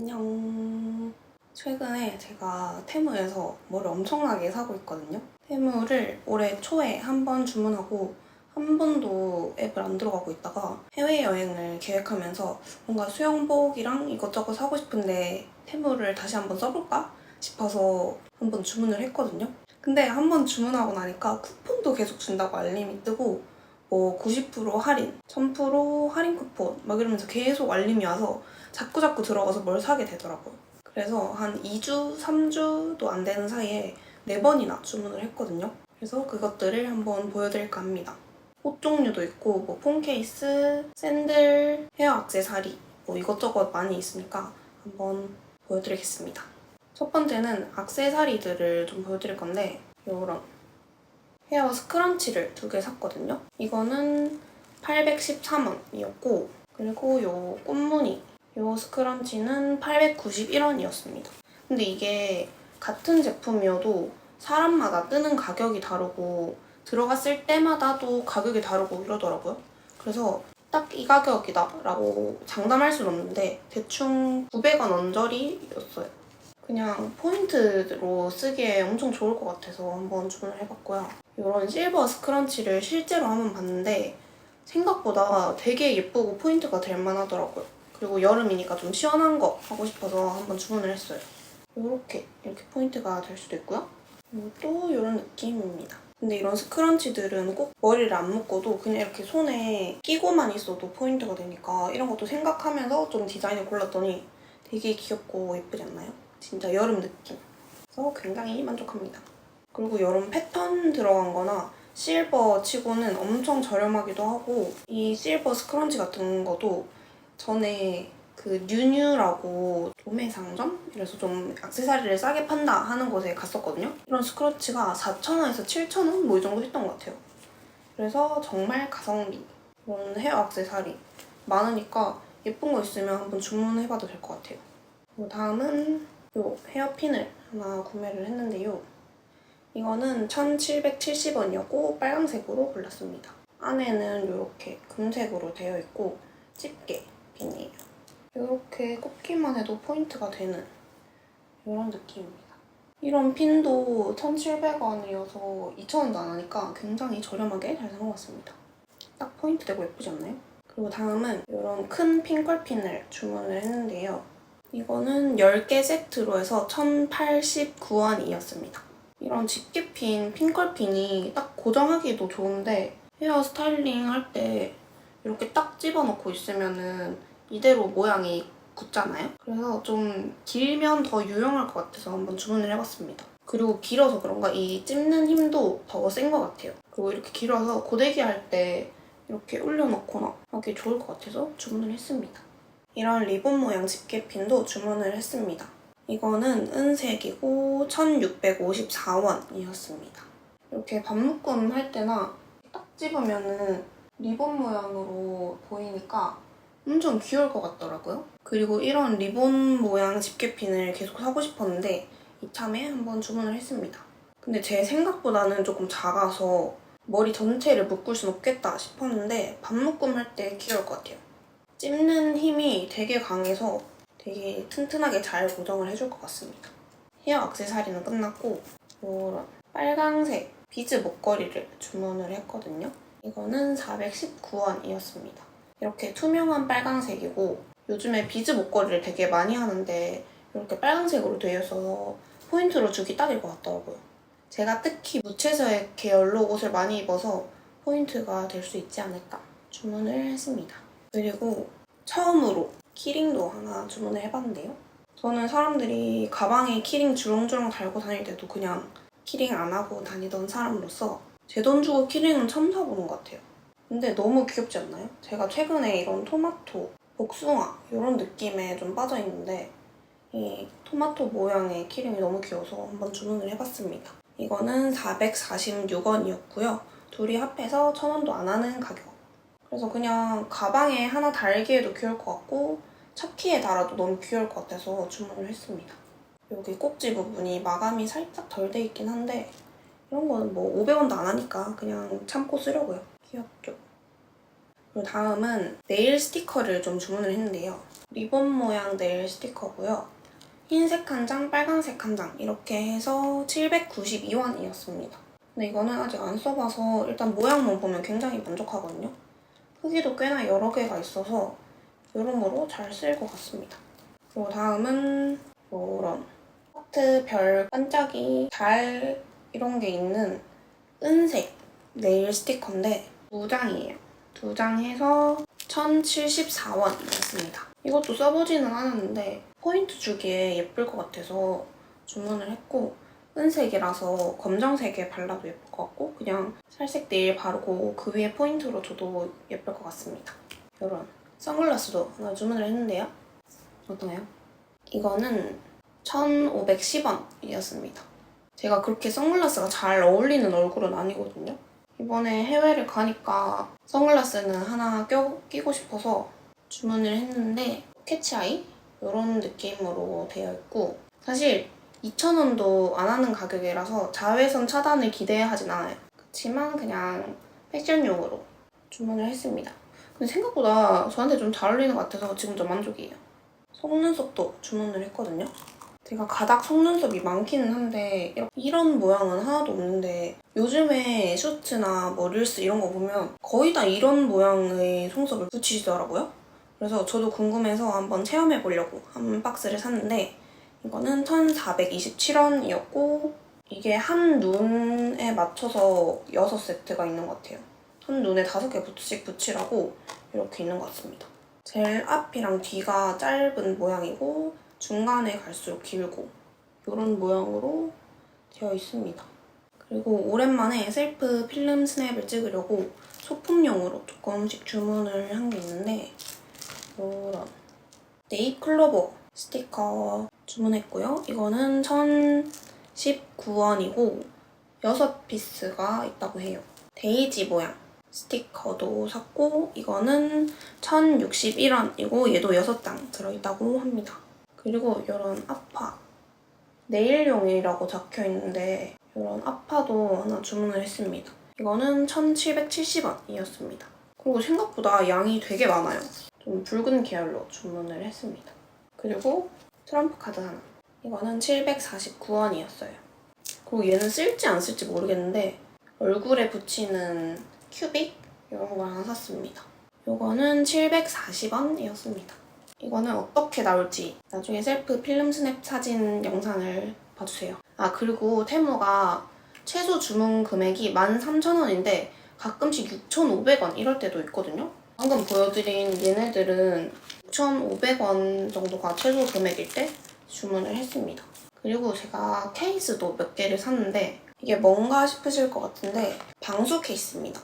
안녕. 최근에 제가 테무에서 뭐를 엄청나게 사고 있거든요. 테무를 올해 초에 한 번 주문하고 한 번도 앱을 안 들어가고 있다가 해외여행을 계획하면서 뭔가 수영복이랑 이것저것 사고 싶은데 테무를 다시 한번 써볼까 싶어서 한 번 주문을 했거든요. 근데 한 번 주문하고 나니까 쿠폰도 계속 준다고 알림이 뜨고 뭐 90% 할인, 1000% 할인 쿠폰 막 이러면서 계속 알림이 와서 자꾸 자꾸 들어가서 뭘 사게 되더라고요. 그래서 한 2주, 3주도 안 되는 사이에 4번이나 주문을 했거든요. 그래서 그것들을 한번 보여드릴까 합니다. 옷 종류도 있고 뭐 폰 케이스, 샌들, 헤어 액세서리 뭐 이것저것 많이 있으니까 한번 보여드리겠습니다. 첫 번째는 액세서리들을 좀 보여드릴 건데 요런 헤어 스크런치를 두 개 샀거든요. 이거는 813원이었고 그리고 요 꽃무늬 요 스크런치는 891원이었습니다. 근데 이게 같은 제품이어도 사람마다 뜨는 가격이 다르고 들어갔을 때마다 또 가격이 다르고 이러더라고요. 그래서 딱 이 가격이다 라고 장담할 수는 없는데 대충 900원 언저리였어요. 그냥 포인트로 쓰기에 엄청 좋을 것 같아서 한번 주문을 해봤고요. 이런 실버 스크런치를 실제로 한번 봤는데 생각보다 되게 예쁘고 포인트가 될 만하더라고요. 그리고 여름이니까 좀 시원한 거 하고 싶어서 한번 주문을 했어요. 이렇게 이렇게 포인트가 될 수도 있고요. 그리고 또 이런 느낌입니다. 근데 이런 스크런치들은 꼭 머리를 안 묶어도 그냥 이렇게 손에 끼고만 있어도 포인트가 되니까 이런 것도 생각하면서 좀 디자인을 골랐더니 되게 귀엽고 예쁘지 않나요? 진짜 여름 느낌. 그래서 굉장히 만족합니다. 그리고 여름 패턴 들어간 거나 실버 치고는 엄청 저렴하기도 하고 이 실버 스크런치 같은 것도 전에 그 뉴뉴라고 도매 상점? 이래서 좀 액세서리를 싸게 판다 하는 곳에 갔었거든요. 이런 스크런치가 4,000원에서 7,000원 뭐 이 정도 했던 것 같아요. 그래서 정말 가성비. 이런 헤어 액세서리 많으니까 예쁜 거 있으면 한번 주문해봐도 될 것 같아요. 그리고 다음은 요 헤어핀을 하나 구매를 했는데요. 이거는 1,770원이었고 빨강색으로 골랐습니다. 안에는 이렇게 금색으로 되어 있고 집게 핀이에요. 이렇게 꽂기만 해도 포인트가 되는 이런 느낌입니다. 이런 핀도 1,700원이어서 2,000원도 안 하니까 굉장히 저렴하게 잘 산 것 같습니다. 딱 포인트 되고 예쁘지 않나요? 그리고 다음은 이런 큰 핑컬핀을 주문을 했는데요. 이거는 10개 세트로 해서 1,089원이었습니다. 이런 집게 핀, 핑컬핀이 딱 고정하기도 좋은데 헤어 스타일링 할 때 이렇게 딱 집어넣고 있으면은 이대로 모양이 굳잖아요? 그래서 좀 길면 더 유용할 것 같아서 한번 주문을 해봤습니다. 그리고 길어서 그런가 이 찝는 힘도 더 센 것 같아요. 그리고 이렇게 길어서 고데기 할 때 이렇게 올려놓거나 하기 좋을 것 같아서 주문을 했습니다. 이런 리본 모양 집게핀도 주문을 했습니다. 이거는 은색이고 1654원이었습니다. 이렇게 반묶음 할 때나 딱 집으면은 리본 모양으로 보이니까 엄청 귀여울 것 같더라고요. 그리고 이런 리본 모양 집게핀을 계속 사고 싶었는데 이참에 한번 주문을 했습니다. 근데 제 생각보다는 조금 작아서 머리 전체를 묶을 순 없겠다 싶었는데 반묶음 할 때 귀여울 것 같아요. 찝는 힘이 되게 강해서 되게 튼튼하게 잘 고정을 해줄 것 같습니다. 헤어 액세서리는 끝났고 이런 빨강색 비즈 목걸이를 주문을 했거든요. 이거는 419원이었습니다. 이렇게 투명한 빨강색이고 요즘에 비즈 목걸이를 되게 많이 하는데 이렇게 빨강색으로 되어 있어서 포인트로 주기 딱일 것 같더라고요. 제가 특히 무채색 계열로 옷을 많이 입어서 포인트가 될 수 있지 않을까 주문을 했습니다. 그리고 처음으로 키링도 하나 주문을 해봤는데요. 저는 사람들이 가방에 키링 주렁주렁 달고 다닐 때도 그냥 키링 안 하고 다니던 사람으로서 제 돈 주고 키링은 처음 사보는 것 같아요. 근데 너무 귀엽지 않나요? 제가 최근에 이런 토마토, 복숭아 이런 느낌에 좀 빠져있는데 이 토마토 모양의 키링이 너무 귀여워서 한번 주문을 해봤습니다. 이거는 446원이었고요. 둘이 합해서 1000원도 안 하는 가격. 그래서 그냥 가방에 하나 달기에도 귀여울 것 같고 차키에 달아도 너무 귀여울 것 같아서 주문을 했습니다. 여기 꼭지 부분이 마감이 살짝 덜 돼 있긴 한데 이런 거는 뭐 500원도 안 하니까 그냥 참고 쓰려고요. 귀엽죠? 그리고 다음은 네일 스티커를 좀 주문을 했는데요. 리본 모양 네일 스티커고요. 흰색 한 장, 빨간색 한 장 이렇게 해서 792원이었습니다. 근데 이거는 아직 안 써봐서 일단 모양만 보면 굉장히 만족하거든요. 크기도 꽤나 여러 개가 있어서 여러모로 잘 쓸 것 같습니다. 그리고 다음은 이런 하트, 별, 반짝이, 달 이런 게 있는 은색 네일 스티커인데 두 장이에요. 두 장 해서 1074원이었습니다. 이것도 써보지는 않았는데 포인트 주기에 예쁠 것 같아서 주문을 했고 은색이라서 검정색에 발라도 예쁠 것 같고 그냥 살색 네일 바르고 그 위에 포인트로 줘도 예쁠 것 같습니다. 이런 선글라스도 하나 주문을 했는데요. 어떠나요? 이거는 1,510원이었습니다. 제가 그렇게 선글라스가 잘 어울리는 얼굴은 아니거든요. 이번에 해외를 가니까 선글라스는 하나 껴, 끼고 싶어서 주문을 했는데 캐치아이 이런 느낌으로 되어 있고 사실 2,000원도 안 하는 가격이라서 자외선 차단을 기대하진 않아요. 그렇지만 그냥 패션용으로 주문을 했습니다. 근데 생각보다 저한테 좀 잘 어울리는 것 같아서 지금 좀 만족이에요. 속눈썹도 주문을 했거든요. 제가 가닥 속눈썹이 많기는 한데 이런 모양은 하나도 없는데 요즘에 슈트나 뭐 릴스 이런 거 보면 거의 다 이런 모양의 속눈썹을 붙이시더라고요. 그래서 저도 궁금해서 한번 체험해 보려고 한 박스를 샀는데 이거는 1,427원이었고 이게 한 눈에 맞춰서 6세트가 있는 것 같아요. 한 눈에 5개 씩 붙이라고 이렇게 있는 것 같습니다. 제일 앞이랑 뒤가 짧은 모양이고 중간에 갈수록 길고 이런 모양으로 되어 있습니다. 그리고 오랜만에 셀프 필름 스냅을 찍으려고 소품용으로 조금씩 주문을 한 게 있는데 이런 네잎클로버 스티커 주문했고요. 이거는 1,019원이고 6피스가 있다고 해요. 데이지 모양 스티커도 샀고 이거는 1,061원이고 얘도 6장 들어있다고 합니다. 그리고 이런 아파 네일용이라고 적혀 있는데 이런 아파도 하나 주문을 했습니다. 이거는 1,770원이었습니다. 그리고 생각보다 양이 되게 많아요. 좀 붉은 계열로 주문을 했습니다. 그리고 트럼프 카드 하나. 이거는 749원이었어요. 그리고 얘는 쓸지 안 쓸지 모르겠는데 얼굴에 붙이는 큐빅 이런 거 하나 샀습니다. 이거는 740원이었습니다. 이거는 어떻게 나올지 나중에 셀프 필름 스냅 사진 영상을 봐주세요. 아 그리고 테무가 최소 주문 금액이 13,000원인데 가끔씩 6,500원 이럴 때도 있거든요. 방금 보여드린 얘네들은 6,500원 정도가 최소 금액일 때 주문을 했습니다. 그리고 제가 케이스도 몇 개를 샀는데 이게 뭔가 싶으실 것 같은데 방수 케이스입니다.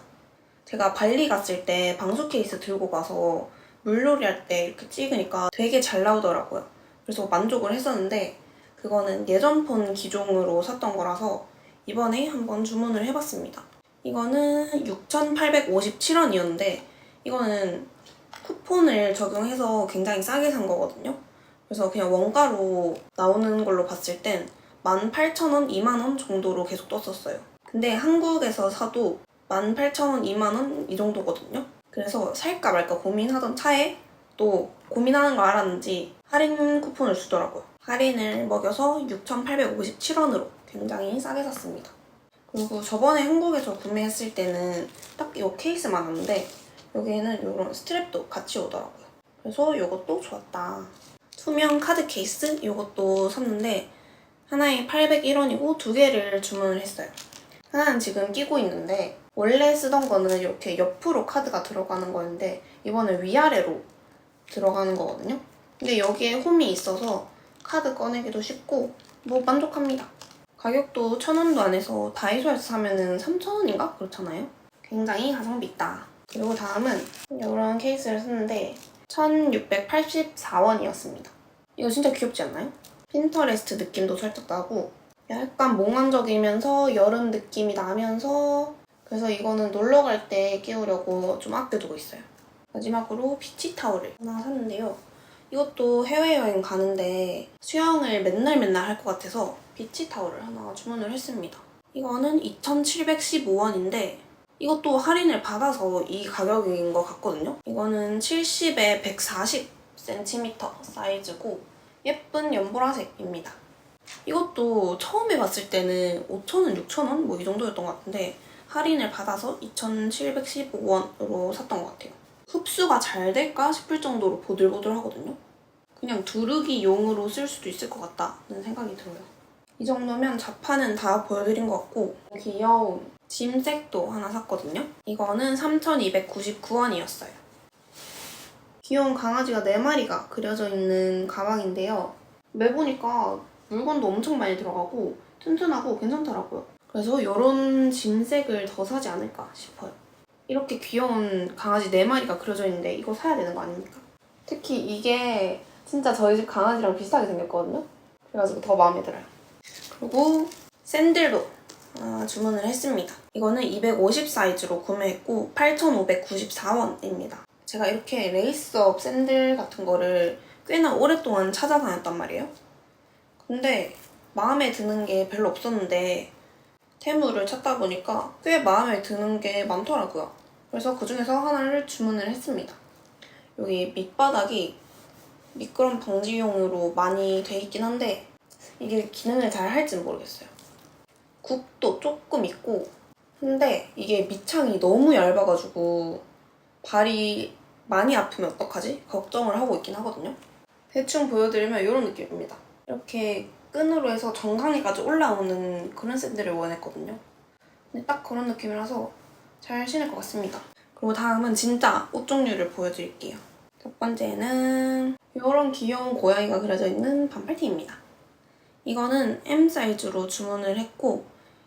제가 발리 갔을 때 방수 케이스 들고 가서 물놀이 할 때 이렇게 찍으니까 되게 잘 나오더라고요. 그래서 만족을 했었는데 그거는 예전 폰 기종으로 샀던 거라서 이번에 한번 주문을 해봤습니다. 이거는 6,857원이었는데 이거는 쿠폰을 적용해서 굉장히 싸게 산 거거든요. 그래서 그냥 원가로 나오는 걸로 봤을 땐 18,000원, 2만원 정도로 계속 떴었어요. 근데 한국에서 사도 18,000원, 2만원 이 정도거든요. 그래서 살까 말까 고민하던 차에 또 고민하는 거 알았는지 할인 쿠폰을 주더라고요. 할인을 먹여서 6,857원으로 굉장히 싸게 샀습니다. 그리고 저번에 한국에서 구매했을 때는 딱 이 케이스만 왔는데 여기에는 이런 스트랩도 같이 오더라고요. 그래서 이것도 좋았다. 투명 카드 케이스 이것도 샀는데 하나에 801원이고 두 개를 주문을 했어요. 하나는 지금 끼고 있는데 원래 쓰던 거는 이렇게 옆으로 카드가 들어가는 거였는데 이번에 위아래로 들어가는 거거든요. 근데 여기에 홈이 있어서 카드 꺼내기도 쉽고 뭐 만족합니다. 가격도 천 원도 안 해서 다이소에서 사면은 3천 원인가 그렇잖아요. 굉장히 가성비 있다. 그리고 다음은 이런 케이스를 샀는데 1,684원이었습니다. 이거 진짜 귀엽지 않나요? 핀터레스트 느낌도 살짝 나고 약간 몽환적이면서 여름 느낌이 나면서 그래서 이거는 놀러 갈 때 끼우려고 좀 아껴두고 있어요. 마지막으로 피치 타올을 하나 샀는데요. 이것도 해외여행 가는데 수영을 맨날 맨날 할 것 같아서 비치 타올을 하나 주문을 했습니다. 이거는 2,715원인데 이것도 할인을 받아서 이 가격인 것 같거든요. 이거는 70에 140 30cm 사이즈고 예쁜 연보라색입니다. 이것도 처음에 봤을 때는 5,000원, 6,000원 뭐 이 정도였던 것 같은데 할인을 받아서 2,715원으로 샀던 것 같아요. 흡수가 잘 될까 싶을 정도로 보들보들하거든요. 그냥 두르기용으로 쓸 수도 있을 것 같다는 생각이 들어요. 이 정도면 자판은 다 보여드린 것 같고 귀여운 짐색도 하나 샀거든요. 이거는 3,299원이었어요. 귀여운 강아지가 4마리가 그려져 있는 가방인데요. 매보니까 물건도 엄청 많이 들어가고 튼튼하고 괜찮더라고요. 그래서 이런 짐색을 더 사지 않을까 싶어요. 이렇게 귀여운 강아지 4마리가 그려져 있는데 이거 사야 되는 거 아닙니까? 특히 이게 진짜 저희 집 강아지랑 비슷하게 생겼거든요. 그래가지고 더 마음에 들어요. 그리고 샌들도 아, 주문을 했습니다. 이거는 250 사이즈로 구매했고 8,594원입니다. 제가 이렇게 레이스업 샌들 같은 거를 꽤나 오랫동안 찾아다녔단 말이에요. 근데 마음에 드는 게 별로 없었는데 테무를 찾다 보니까 꽤 마음에 드는 게 많더라고요. 그래서 그 중에서 하나를 주문을 했습니다. 여기 밑바닥이 미끄럼 방지용으로 많이 돼 있긴 한데 이게 기능을 잘 할지는 모르겠어요. 굽도 조금 있고 근데 이게 밑창이 너무 얇아가지고 발이 많이 아프면 어떡하지? 걱정을 하고 있긴 하거든요. 대충 보여드리면 이런 느낌입니다. 이렇게 끈으로 해서 정강이까지 올라오는 그런 샌들을 원했거든요. 근데 딱 그런 느낌이라서 잘 신을 것 같습니다. 그리고 다음은 진짜 옷 종류를 보여드릴게요. 첫 번째는 이런 귀여운 고양이가 그려져 있는 반팔티입니다. 이거는 M 사이즈로 주문을 했고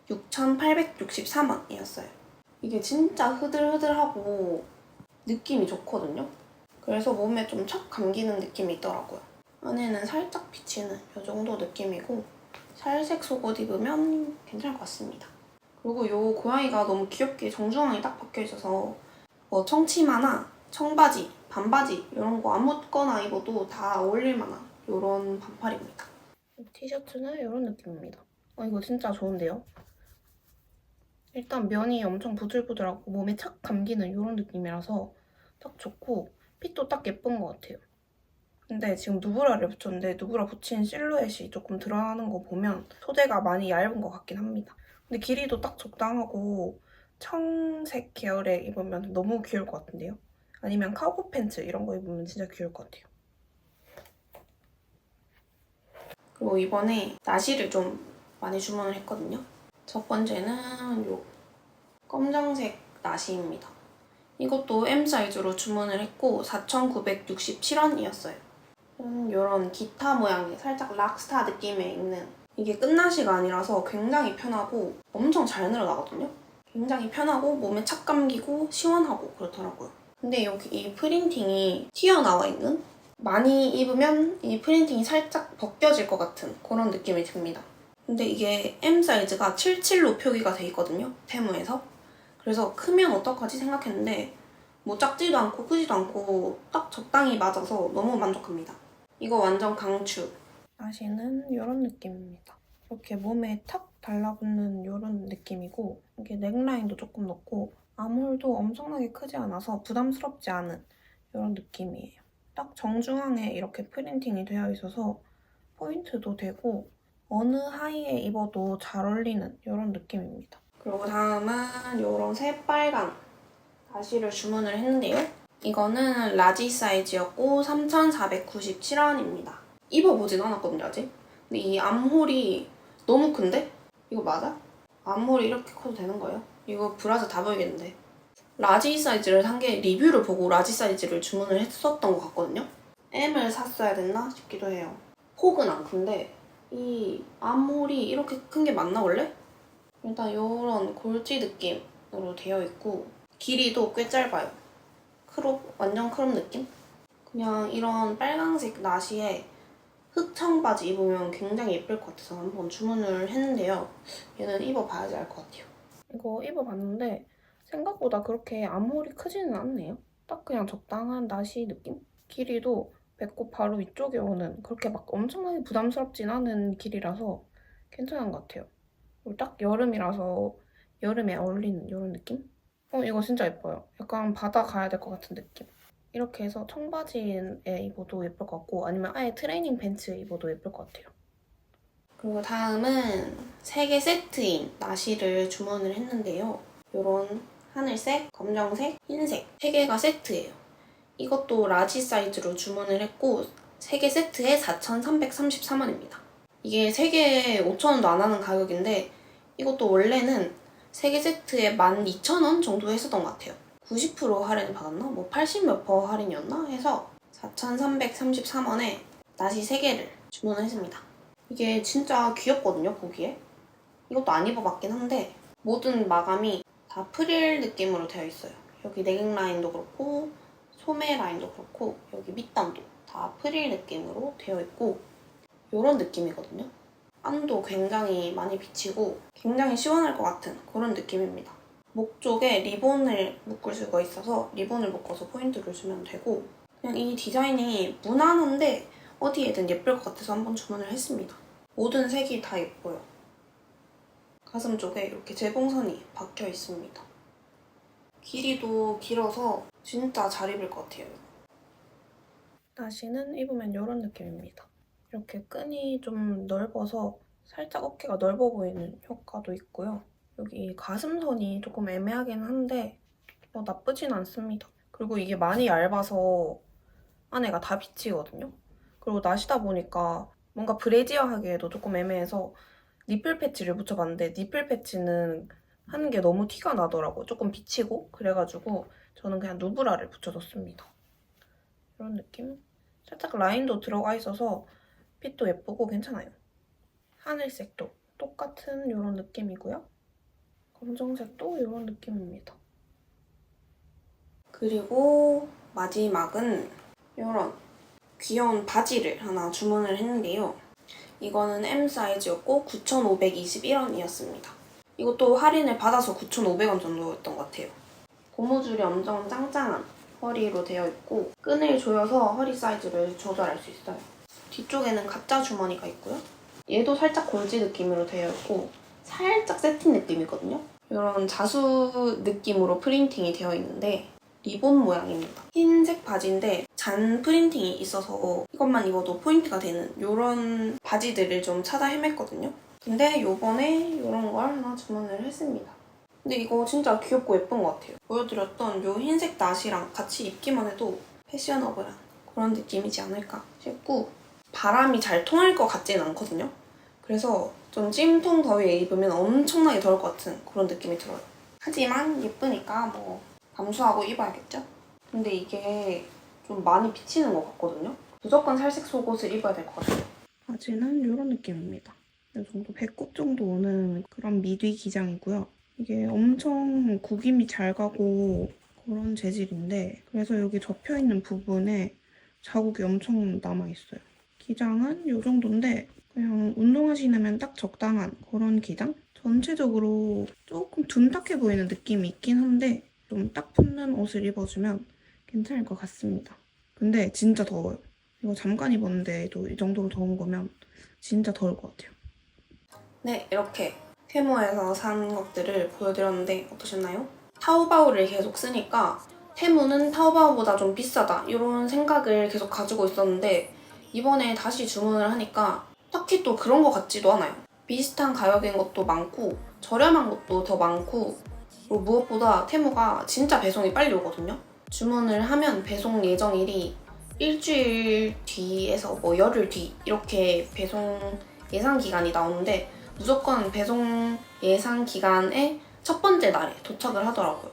6,863원이었어요. 이게 진짜 흐들흐들하고 느낌이 좋거든요. 그래서 몸에 좀척 감기는 느낌이 있더라고요. 안에는 살짝 비치는 이 정도 느낌이고 살색 속옷 입으면 괜찮을 것 같습니다. 그리고 이 고양이가 너무 귀엽게 정중앙에 딱 박혀 있어서 뭐 청치마나 청바지, 반바지 이런 거 아무거나 입어도 다 어울릴 만한 이런 반팔입니다. 티셔츠는 이런 느낌입니다. 어, 이거 진짜 좋은데요? 일단 면이 엄청 부들부들하고 몸에 착 감기는 이런 느낌이라서 딱 좋고 핏도 딱 예쁜 것 같아요. 근데 지금 누브라를 붙였는데 누브라 붙인 실루엣이 조금 드러나는 거 보면 소재가 많이 얇은 것 같긴 합니다. 근데 길이도 딱 적당하고 청색 계열에 입으면 너무 귀여울 것 같은데요? 아니면 카고 팬츠 이런 거 입으면 진짜 귀여울 것 같아요. 그리고 이번에 나시를 좀 많이 주문을 했거든요. 첫 번째는 요 검정색 나시입니다. 이것도 M 사이즈로 주문을 했고 4,967원이었어요. 이런 기타 모양의 살짝 락스타 느낌의 있는 이게 끝나시가 아니라서 굉장히 편하고 엄청 잘 늘어나거든요. 굉장히 편하고 몸에 착 감기고 시원하고 그렇더라고요. 근데 여기 이 프린팅이 튀어나와 있는 많이 입으면 이 프린팅이 살짝 벗겨질 것 같은 그런 느낌이 듭니다. 근데 이게 M 사이즈가 77로 표기가 돼 있거든요. 테무에서. 그래서 크면 어떡하지 생각했는데 뭐 작지도 않고 크지도 않고 딱 적당히 맞아서 너무 만족합니다. 이거 완전 강추. 나시는 이런 느낌입니다. 이렇게 몸에 탁 달라붙는 이런 느낌이고 이게 넥라인도 조금 넣고 암홀도 엄청나게 크지 않아서 부담스럽지 않은 이런 느낌이에요. 딱 정중앙에 이렇게 프린팅이 되어 있어서 포인트도 되고 어느 하의에 입어도 잘 어울리는 이런 느낌입니다. 그리고 다음은 이런 새빨간 나시를 주문을 했는데요. 이거는 라지 사이즈였고 3,497원입니다. 입어보진 않았거든요, 아직. 근데 이 암홀이 너무 큰데? 이거 맞아? 앞머리 이렇게 커도 되는 거예요? 이거 브라자 다 보이겠는데. 라지 사이즈를 산 게 리뷰를 보고 라지 사이즈를 주문을 했었던 것 같거든요. M을 샀어야 됐나 싶기도 해요. 폭은 안 큰데 이 앞머리 이렇게 큰 게 맞나 원래? 일단 이런 골지 느낌으로 되어 있고 길이도 꽤 짧아요. 크롭 완전 크롭 느낌? 그냥 이런 빨강색 나시에 흑청 바지 입으면 굉장히 예쁠 것 같아서 한번 주문을 했는데요. 얘는 입어봐야지 알 것 같아요. 이거 입어봤는데 생각보다 그렇게 앞머리 크지는 않네요. 딱 그냥 적당한 나시 느낌? 길이도 배꼽 바로 위쪽에 오는 그렇게 막 엄청나게 부담스럽진 않은 길이라서 괜찮은 것 같아요. 딱 여름이라서 여름에 어울리는 이런 느낌? 어 이거 진짜 예뻐요. 약간 바다 가야 될 것 같은 느낌. 이렇게 해서 청바지에 입어도 예쁠 것 같고 아니면 아예 트레이닝 팬츠에 입어도 예쁠 것 같아요. 그리고 다음은 세 개 세트인 나시를 주문을 했는데요. 이런 하늘색, 검정색, 흰색 세 개가 세트예요. 이것도 라지 사이즈로 주문을 했고 세 개 세트에 4,333원입니다. 이게 세 개에 5,000원도 안 하는 가격인데 이것도 원래는 세개 세트에 12,000원 정도 했었던 것 같아요. 90% 할인을 받았나? 뭐 80몇 퍼 할인이었나? 해서 4,333원에 나시 3개를 주문을 했습니다. 이게 진짜 귀엽거든요, 보기에. 이것도 안 입어봤긴 한데 모든 마감이 다 프릴 느낌으로 되어 있어요. 여기 내깅 라인도 그렇고 소매 라인도 그렇고 여기 밑단도 다 프릴 느낌으로 되어 있고 이런 느낌이거든요. 안도 굉장히 많이 비치고 굉장히 시원할 것 같은 그런 느낌입니다. 목 쪽에 리본을 묶을 수가 있어서 리본을 묶어서 포인트를 주면 되고 그냥 이 디자인이 무난한데 어디에든 예쁠 것 같아서 한번 주문을 했습니다. 모든 색이 다 예뻐요. 가슴 쪽에 이렇게 재봉선이 박혀 있습니다. 길이도 길어서 진짜 잘 입을 것 같아요. 나시는 입으면 이런 느낌입니다. 이렇게 끈이 좀 넓어서 살짝 어깨가 넓어 보이는 효과도 있고요. 여기 가슴선이 조금 애매하긴 한데 뭐 나쁘진 않습니다. 그리고 이게 많이 얇아서 안에가 다 비치거든요. 그리고 나시다 보니까 뭔가 브래지어하기에도 조금 애매해서 니플 패치를 붙여봤는데 니플 패치는 하는 게 너무 티가 나더라고요. 조금 비치고 그래가지고 저는 그냥 누브라를 붙여줬습니다. 이런 느낌? 살짝 라인도 들어가 있어서 핏도 예쁘고 괜찮아요. 하늘색도 똑같은 이런 느낌이고요. 검정색도 이런 느낌입니다. 그리고 마지막은 이런 귀여운 바지를 하나 주문을 했는데요. 이거는 M 사이즈였고 9,521원이었습니다. 이것도 할인을 받아서 9,500원 정도였던 것 같아요. 고무줄이 엄청 짱짱한 허리로 되어 있고 끈을 조여서 허리 사이즈를 조절할 수 있어요. 뒤쪽에는 가짜 주머니가 있고요. 얘도 살짝 골지 느낌으로 되어 있고 살짝 세틴 느낌이거든요. 이런 자수 느낌으로 프린팅이 되어 있는데 리본 모양입니다. 흰색 바지인데 잔 프린팅이 있어서 이것만 입어도 포인트가 되는 이런 바지들을 좀 찾아 헤맸거든요. 근데 요번에 이런 걸 하나 주문을 했습니다. 근데 이거 진짜 귀엽고 예쁜 것 같아요. 보여드렸던 요 흰색 나시랑 같이 입기만 해도 패셔너블한 그런 느낌이지 않을까 싶고 바람이 잘 통할 것 같지는 않거든요. 그래서 좀 찜통 더위에 입으면 엄청나게 더울 것 같은 그런 느낌이 들어요. 하지만 예쁘니까 뭐 감수하고 입어야겠죠? 근데 이게 좀 많이 비치는 것 같거든요. 무조건 살색 속옷을 입어야 될 것 같아요. 바지는 이런 느낌입니다. 이 정도 배꼽 정도 오는 그런 미디 기장이고요. 이게 엄청 구김이 잘 가고 그런 재질인데 그래서 여기 접혀있는 부분에 자국이 엄청 남아있어요. 기장은 이 정도인데 그냥 운동화 신으면 딱 적당한 그런 기장? 전체적으로 조금 둔탁해 보이는 느낌이 있긴 한데 좀 딱 붙는 옷을 입어주면 괜찮을 것 같습니다. 근데 진짜 더워요. 이거 잠깐 입었는데도 이 정도로 더운 거면 진짜 더울 것 같아요. 네, 이렇게 테무에서 산 것들을 보여드렸는데 어떠셨나요? 타오바오를 계속 쓰니까 테무는 타오바오보다 좀 비싸다 이런 생각을 계속 가지고 있었는데 이번에 다시 주문을 하니까 딱히 또 그런 것 같지도 않아요. 비슷한 가격인 것도 많고 저렴한 것도 더 많고 그리고 무엇보다 테무가 진짜 배송이 빨리 오거든요. 주문을 하면 배송 예정일이 일주일 뒤에서 뭐 열흘 뒤 이렇게 배송 예상 기간이 나오는데 무조건 배송 예상 기간의 첫 번째 날에 도착을 하더라고요.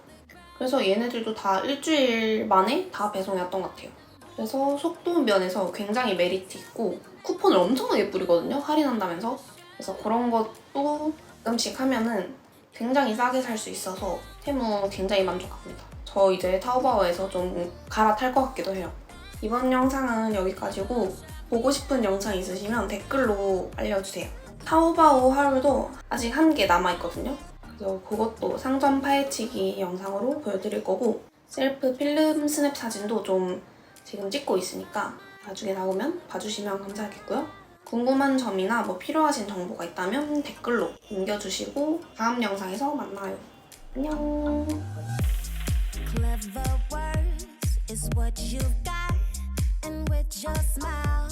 그래서 얘네들도 다 일주일 만에 다 배송이 왔던 것 같아요. 그래서 속도 면에서 굉장히 메리트 있고 쿠폰을 엄청나게 뿌리거든요. 할인한다면서. 그래서 그런 것도 가끔씩 하면은 굉장히 싸게 살 수 있어서 테무 굉장히 만족합니다. 저 이제 타오바오에서 좀 갈아탈 것 같기도 해요. 이번 영상은 여기까지고 보고 싶은 영상 있으시면 댓글로 알려주세요. 타오바오 하루도 아직 한 개 남아있거든요. 그래서 그것도 상점 파헤치기 영상으로 보여드릴 거고 셀프 필름 스냅 사진도 좀 지금 찍고 있으니까 나중에 나오면 봐주시면 감사하겠고요. 궁금한 점이나 뭐 필요하신 정보가 있다면 댓글로 남겨주시고 다음 영상에서 만나요. 안녕. Clever words is what you've got, and with your smile.